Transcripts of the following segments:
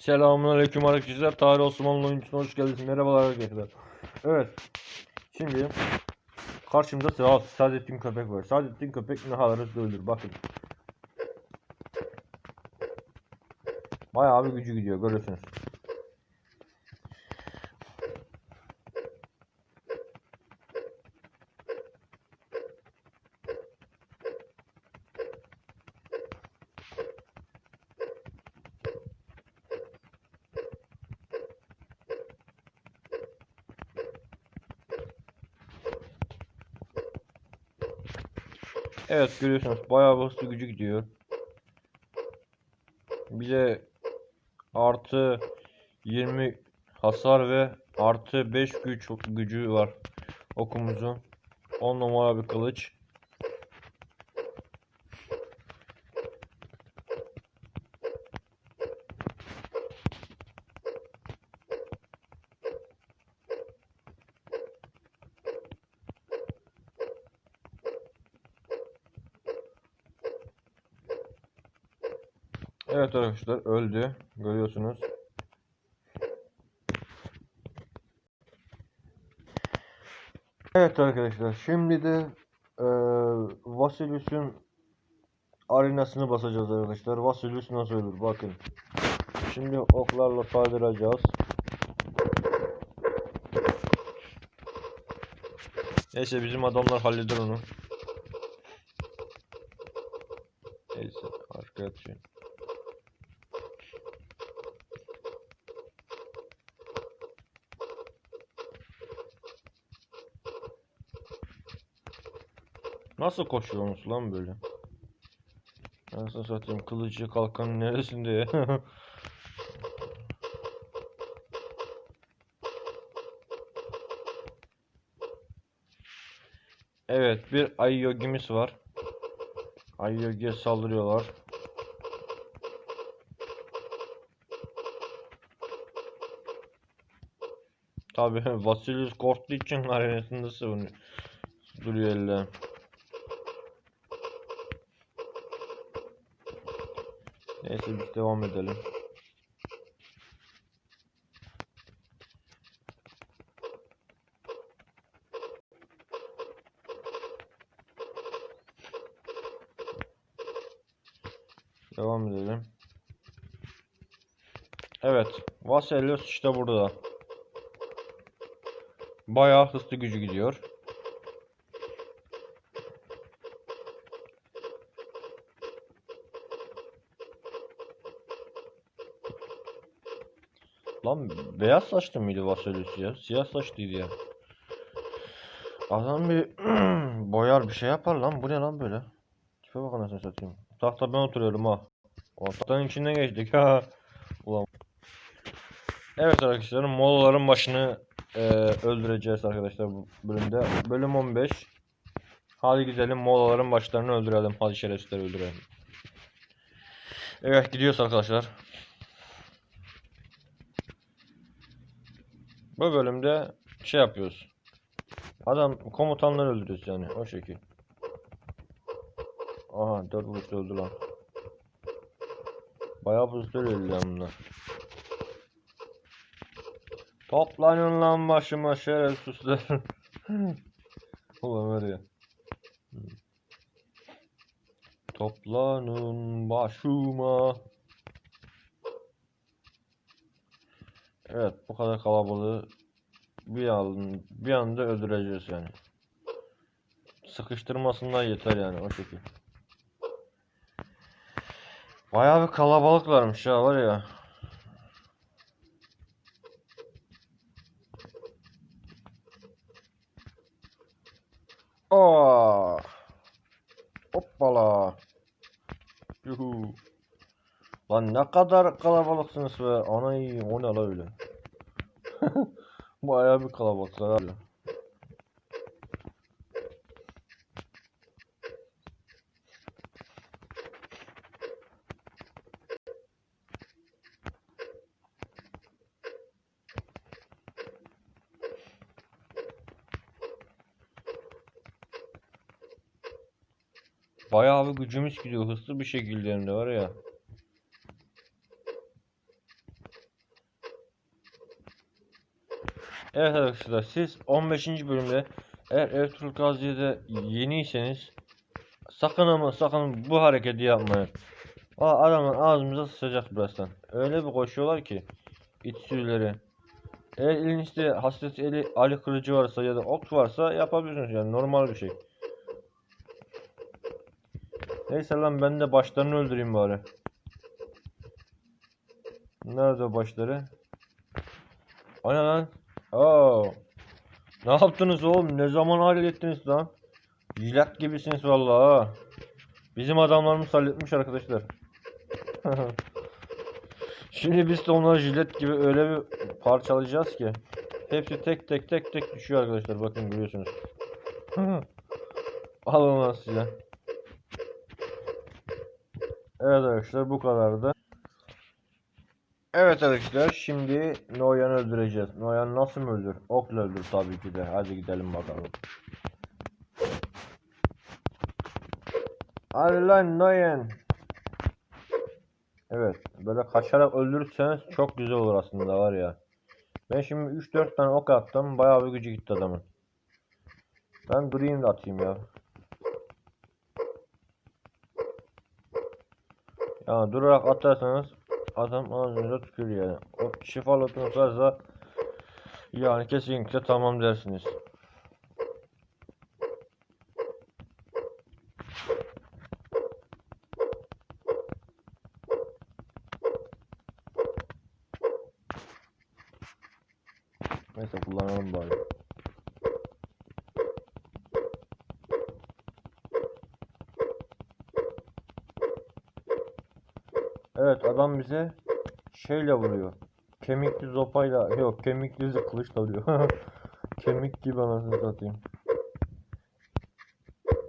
Selamünaleyküm arkadaşlar. Tarih Osmanlı oyuncusuna hoş geldiniz. Merhabalar arkadaşlar. Evet. Şimdi karşımda Sa Saadettin Köpek var. Saadettin Köpek ne kadar ölür. Bakın. Bayağı bir gücü gidiyor. Görüyorsunuz. Evet görüyorsunuz bayağı hızlı gücü gidiyor. Bir de artı 20 hasar ve artı 5 güç gücü var okumuzun. 10 numara bir kılıç. Evet arkadaşlar öldü. Görüyorsunuz. Evet arkadaşlar şimdi de eee Vasilius'un arenasını basacağız arkadaşlar. Vasilius nasıl ölür bakın. Şimdi oklarla saldıracağız. Neyse bizim adamlar halleder onu. Neyse arkaya Nasıl koşuyorsunuz lan böyle? Nasıl satayım kılıcı kalkanın neresinde ya? Evet bir ayı yogimiz var. Ayı yogiye saldırıyorlar. Tabi Vasilius korktuğu için arenasında. Duruyor elle. Neyse biz devam edelim. Devam edelim. Evet. Vaselius işte burada. Bayağı hızlı gücü gidiyor. Lan beyaz saçlı mıydı Vasilius ya? Siyah saçlıydı ya. Adam bir boyar bir şey yapar lan. Bu ne lan böyle? Tipe bak anasını satayım. Tahta ben oturuyorum ha. O tahtanın içinden geçtik ha. Ulan. Evet arkadaşlar molaların başını e, öldüreceğiz arkadaşlar bu bölümde. Bölüm 15. Hadi gidelim molaların başlarını öldürelim. Hadi şerefsizleri öldürelim. Evet gidiyoruz arkadaşlar. Bu bölümde şey yapıyoruz. Adam komutanları öldürüyoruz yani o şekil. Aha 4 vuruşta öldü lan. Bayağı hızlı öldü lan bunlar. Toplanın lan başıma şerefsizler. Ulan var ya. Toplanın başıma. Evet bu kadar kalabalığı bir an bir anda öldüreceğiz yani. Sıkıştırmasından yeter yani o şekil. Bayağı bir kalabalıklarmış ya var ya. Aa! Hoppala. Yuhu. Lan ne kadar kalabalıksınız be. Anay o ne la öyle. Bayağı bir kalabalıklar abi. Bayağı bir gücümüz gidiyor hızlı bir şekilde hem var ya. Evet arkadaşlar siz 15. bölümde eğer Ertuğrul Gazi'de yeniyseniz sakın ama sakın bu hareketi yapmayın. Aa, adamın ağzımıza sıçacak birazdan. Öyle bir koşuyorlar ki it sürüleri. Eğer elinizde Hazreti Eli, Ali kılıcı varsa ya da ok varsa yapabilirsiniz yani normal bir şey. Neyse lan ben de başlarını öldüreyim bari. Nerede başları? Ne lan? Oo. Ne yaptınız oğlum? Ne zaman hallettiniz lan? Jilet gibisiniz vallahi. Bizim adamlarımız halletmiş arkadaşlar. Şimdi biz de onları jilet gibi öyle bir parçalayacağız ki. Hepsi tek tek tek tek düşüyor arkadaşlar. Bakın görüyorsunuz. Alın lan size. Evet arkadaşlar bu kadardı. Evet arkadaşlar şimdi Noyan'ı öldüreceğiz. Noyan nasıl mı öldür? Okla öldür tabii ki de. Hadi gidelim bakalım. Hadi lan Noyan. Evet böyle kaçarak öldürürseniz çok güzel olur aslında var ya. Ben şimdi 3-4 tane ok attım. Bayağı bir gücü gitti adamın. Ben durayım da atayım ya. Ya durarak atarsanız adam ağzınıza tükürüyor yani. O şifalı otunuz varsa yani kesinlikle tamam dersiniz. Neyse kullanalım bari. Evet adam bize şeyle vuruyor. Kemikli zopayla yok kemikli kılıçla vuruyor. Kemik gibi anasını satayım.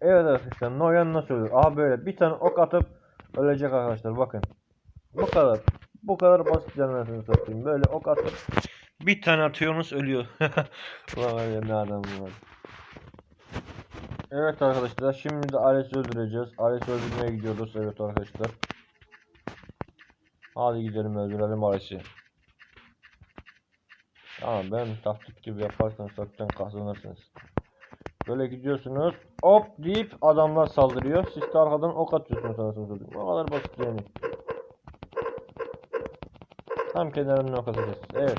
Evet arkadaşlar Noyan nasıl ölür? Aha böyle bir tane ok atıp ölecek arkadaşlar bakın. Bu kadar. Bu kadar basit anasını satayım. Böyle ok atıp bir tane atıyorsunuz ölüyor. Ulan var ne adam var. Evet arkadaşlar şimdi de Ares'i öldüreceğiz. Ares'i öldürmeye gidiyoruz evet arkadaşlar. Hadi gidelim öldürelim Ares'i. Tamam ben taktik gibi yaparsanız zaten kazanırsınız. Böyle gidiyorsunuz hop deyip adamlar saldırıyor. Siz de arkadan ok atıyorsunuz anasını satayım. Bu kadar basit yani. Tam kenarından ok atacağız. Evet.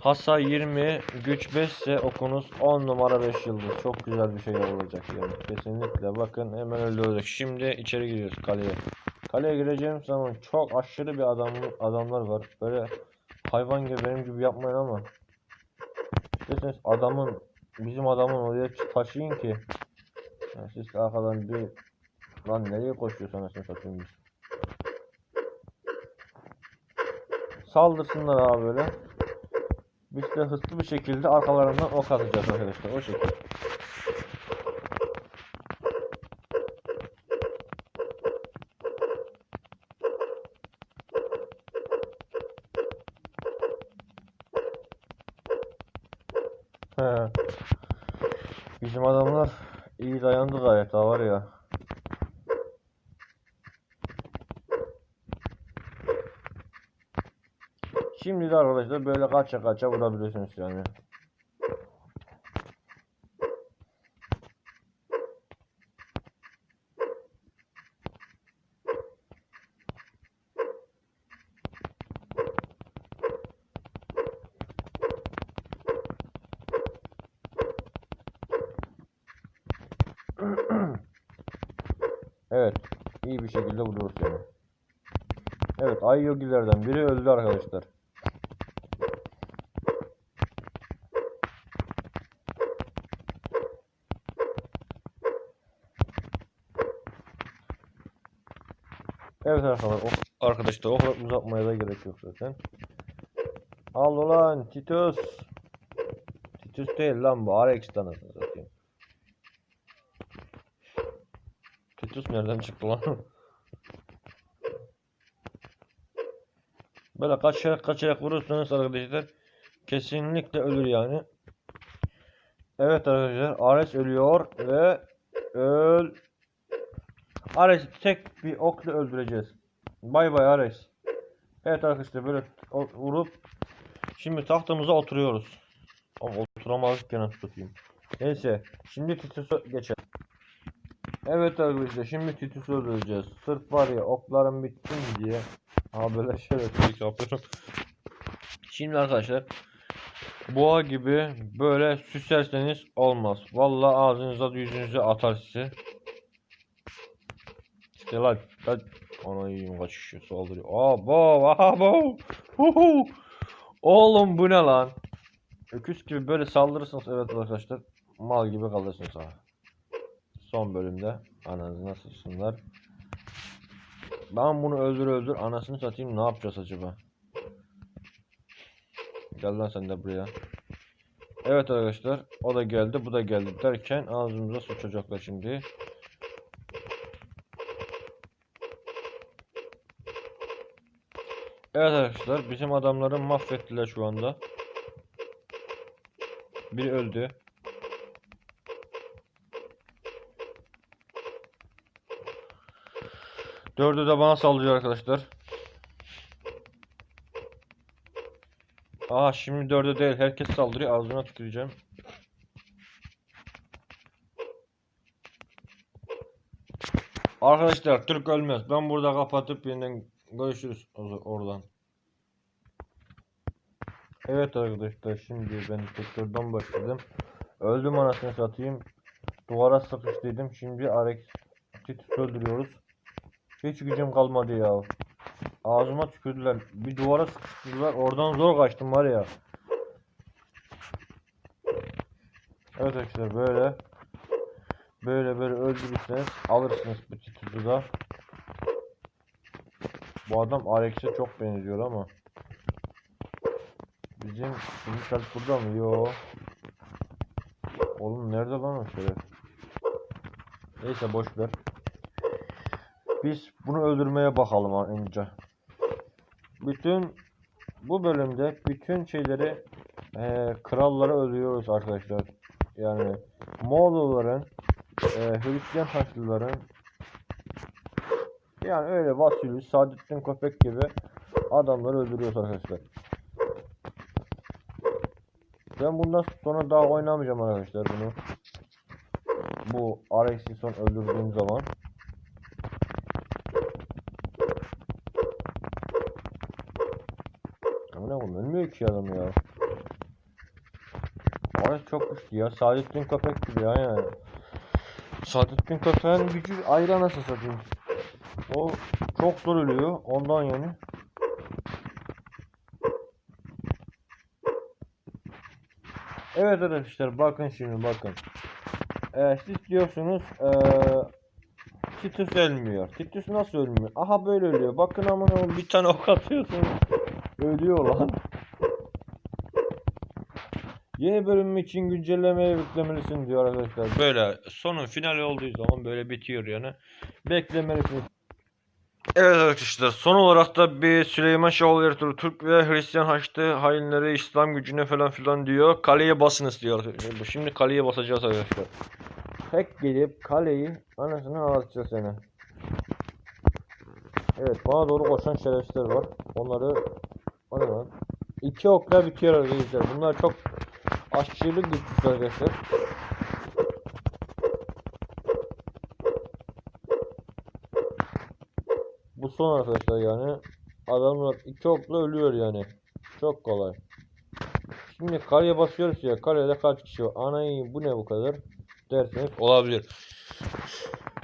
Hasar 20, güç 5 ise okunuz 10 numara 5 yıldız. Çok güzel bir şey olacak yani. Kesinlikle bakın hemen öyle. Şimdi içeri giriyoruz kaleye. Kaleye gireceğim zaman çok aşırı bir adam adamlar var. Böyle hayvan gibi benim gibi yapmayın ama. İsterseniz adamın bizim adamın oraya taşıyın ki. Yani siz arkadan bir lan nereye koşuyorsun anasını satayım biz. Saldırsınlar abi böyle. Biz de hızlı bir şekilde arkalarından ok atacağız arkadaşlar. O şekilde. He. Bizim adamlar iyi dayandı gayet ha var ya. Şimdi de arkadaşlar böyle kaça kaça vurabiliyorsunuz yani. Evet. iyi bir şekilde vuruyoruz yani. Evet ay yogilerden biri öldü arkadaşlar. Evet arkadaşlar, arkadaşlar okla uzatmaya da gerek yok zaten. Al ulan Titus. Titus değil lan bu Arex'ten anasını satayım. Titus nereden çıktı lan? Böyle kaçarak kaçarak vurursanız arkadaşlar kesinlikle ölür yani. Evet arkadaşlar Ares ölüyor ve öl Ares'i tek bir okla öldüreceğiz. Bay bay Ares. Evet arkadaşlar böyle vurup şimdi tahtımıza oturuyoruz. oturamazdık gene tutayım. Neyse şimdi Titus'a geçelim. Evet arkadaşlar şimdi Titus'u öldüreceğiz. Sırf var ya oklarım bitsin diye. Aa böyle şerefsizlik yapıyorum. Şimdi arkadaşlar boğa gibi böyle süslerseniz olmaz. Vallahi ağzınıza yüzünüze atar sizi. İşte lan lan ana yiyeyim kaçışıyor saldırıyor. Abo abo. Huhu. Oğlum bu ne lan? Öküz gibi böyle saldırırsınız evet arkadaşlar. Mal gibi kalırsınız ha. Son bölümde ananızı nasıl sıçsınlar. Ben bunu öldür öldür anasını satayım ne yapacağız acaba? Gel lan sen de buraya. Evet arkadaşlar o da geldi bu da geldi derken ağzımıza sıçacaklar şimdi. Evet arkadaşlar bizim adamları mahvettiler şu anda. Biri öldü. Dördü de bana saldırıyor arkadaşlar. Aa şimdi dördü değil herkes saldırıyor ağzına tüküreceğim. Arkadaşlar Türk ölmez. Ben burada kapatıp yeniden görüşürüz oradan. Evet arkadaşlar şimdi ben tekrardan başladım. Öldüm anasını satayım. Duvara sıkıştıydım. Şimdi Alex Titus öldürüyoruz. Hiç gücüm kalmadı ya. Ağzıma tükürdüler. Bir duvara sıkıştırdılar. Oradan zor kaçtım var ya. Evet arkadaşlar böyle böyle böyle öldürürseniz alırsınız bu Titus'u da. Bu adam Alex'e çok benziyor ama. Bizim kalp burada mı? Yo. Oğlum nerede lan o şeref? Neyse boş ver. Biz bunu öldürmeye bakalım önce. Bütün bu bölümde bütün şeyleri eee kralları öldürüyoruz arkadaşlar. Yani Moğolların, eee Hristiyan Haçlıların yani öyle Vasili, Saadettin Köpek gibi adamları öldürüyoruz arkadaşlar. Ben bundan sonra daha oynamayacağım arkadaşlar bunu. Bu Alex'i son öldürdüğüm zaman. Ama ne oğlum ölmüyor ki adam ya. Alex çok güçlü ya. Saadettin Köpek gibi ya yani. Saadettin Köpek'in gücü ayrı nasıl satayım. O çok zor ölüyor. Ondan yani. Evet arkadaşlar bakın şimdi bakın. Ee, siz diyorsunuz ee, Titus ölmüyor. Titus nasıl ölmüyor? Aha böyle ölüyor. Bakın aman bir tane ok atıyorsunuz. Ölüyor lan. Yeni bölüm için güncellemeye beklemelisin diyor arkadaşlar. Böyle sonun finali olduğu zaman böyle bitiyor yani. Beklemelisiniz. Evet arkadaşlar son olarak da bir Süleyman Şahol Ertuğrul Türk ve Hristiyan Haçlı hainleri İslam gücüne falan filan diyor. Kaleye basınız diyor. Şimdi kaleye basacağız arkadaşlar. Tek gelip kaleyi anasını ağlatacağız seni. Evet bana doğru koşan şerefsizler var. Onları o ne lan? İki okla bitiyor arkadaşlar. Bunlar çok aşırı güçsüz arkadaşlar. Son arkadaşlar yani. Adamlar iki okla ölüyor yani. Çok kolay. Şimdi kaleye basıyoruz ya. Kalede kaç kişi var? Anayı bu ne bu kadar? Derseniz olabilir.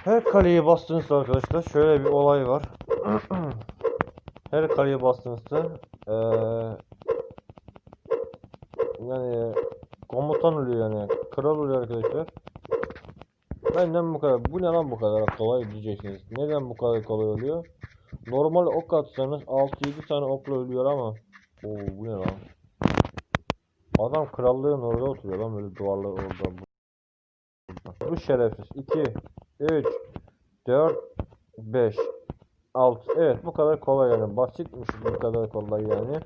Her kaleye bastığınızda arkadaşlar şöyle bir olay var. Her kaleye bastığınızda eee yani komutan oluyor yani. Kral oluyor arkadaşlar. Benden bu kadar. Bu ne lan bu kadar kolay diyeceksiniz. Neden bu kadar kolay oluyor? Normal ok atsanız 6-7 tane okla ölüyor ama. Oo bu ne lan? Adam krallığın orada oturuyor lan böyle duvarlar orada. Bu şerefsiz. 2, 3, 4, 5, 6. Evet bu kadar kolay yani. Basitmiş bu kadar kolay yani.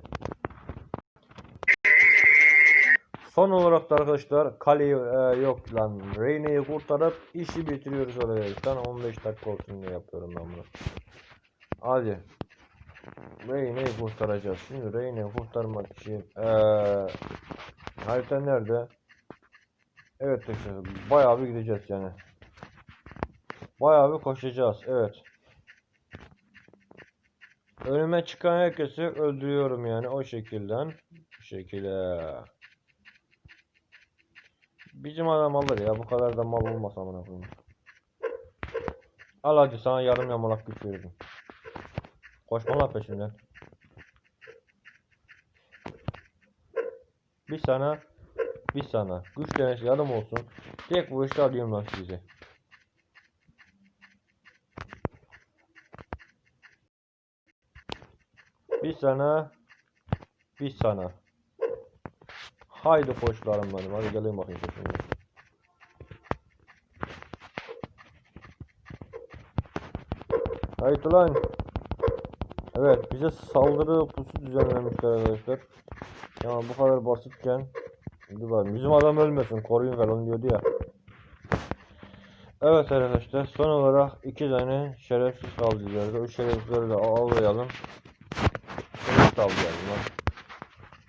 Son olarak da arkadaşlar kaleyi e, yok lan Reyne'yi kurtarıp işi bitiriyoruz oraya. Sana 15 dakika olsun diye yapıyorum ben bunu. Hadi. Reyne'yi kurtaracağız. Şimdi Reyne'yi kurtarmak için eee harita nerede? Evet arkadaşlar bayağı bir gideceğiz yani. Bayağı bir koşacağız. Evet. Önüme çıkan herkesi öldürüyorum yani o şekilden. Bu şekilde. Bizim adam alır ya bu kadar da mal olmaz amına koyayım. Al hadi sana yarım yamalak güç veririm. Koşma lan peşinden. Bir sana, bir sana. Güç denesi yarım olsun. Tek işte alayım lan sizi. Bir sana, bir sana. Haydi koçlarım benim. Hadi gelin bakayım peşimden. Haydi lan. Evet bize saldırı pusu düzenlemişler arkadaşlar. Ya bu kadar basitken Dur bakayım, bizim adam ölmesin koruyun falan diyordu ya. Evet arkadaşlar son olarak iki tane şerefsiz kaldı ileride. O şerefsizleri de avlayalım. Kılıç da.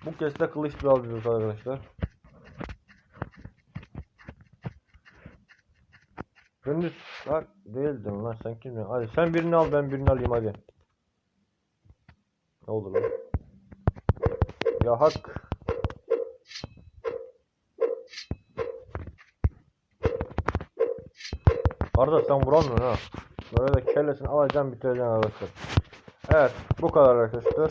Bu kez de kılıç da alacağız arkadaşlar. Gündüz lan değildin lan sen kimsin? Hadi sen birini al ben birini alayım hadi. Ne oldu lan? Ya hak. Arda sen vuramıyorsun ha. Böyle de kellesini alacağım bitireceğim arkadaşlar. Evet bu kadar arkadaşlar.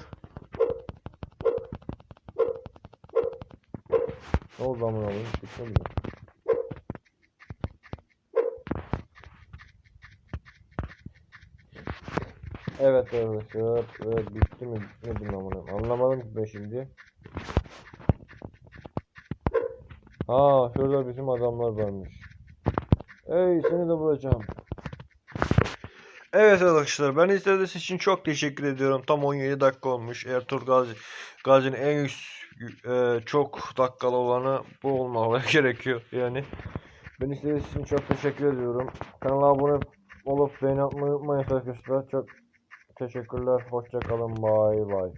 Ne oldu amına koyayım? Bitmedi mi? Evet arkadaşlar. Evet? Bitmedi mi amına koyayım? Anlamadım ben şimdi. Ha şurada bizim adamlar varmış. Ey seni de vuracağım. Evet arkadaşlar ben izlediğiniz için çok teşekkür ediyorum. Tam 17 dakika olmuş. Ertuğrul Gazi Gazi'nin en üst e, çok dakikalı olanı bu olmalı gerekiyor yani. Ben izlediğiniz için çok teşekkür ediyorum. Kanala abone olup beğeni atmayı unutmayın arkadaşlar. Çok teşekkürler. Hoşça kalın. Bay bay.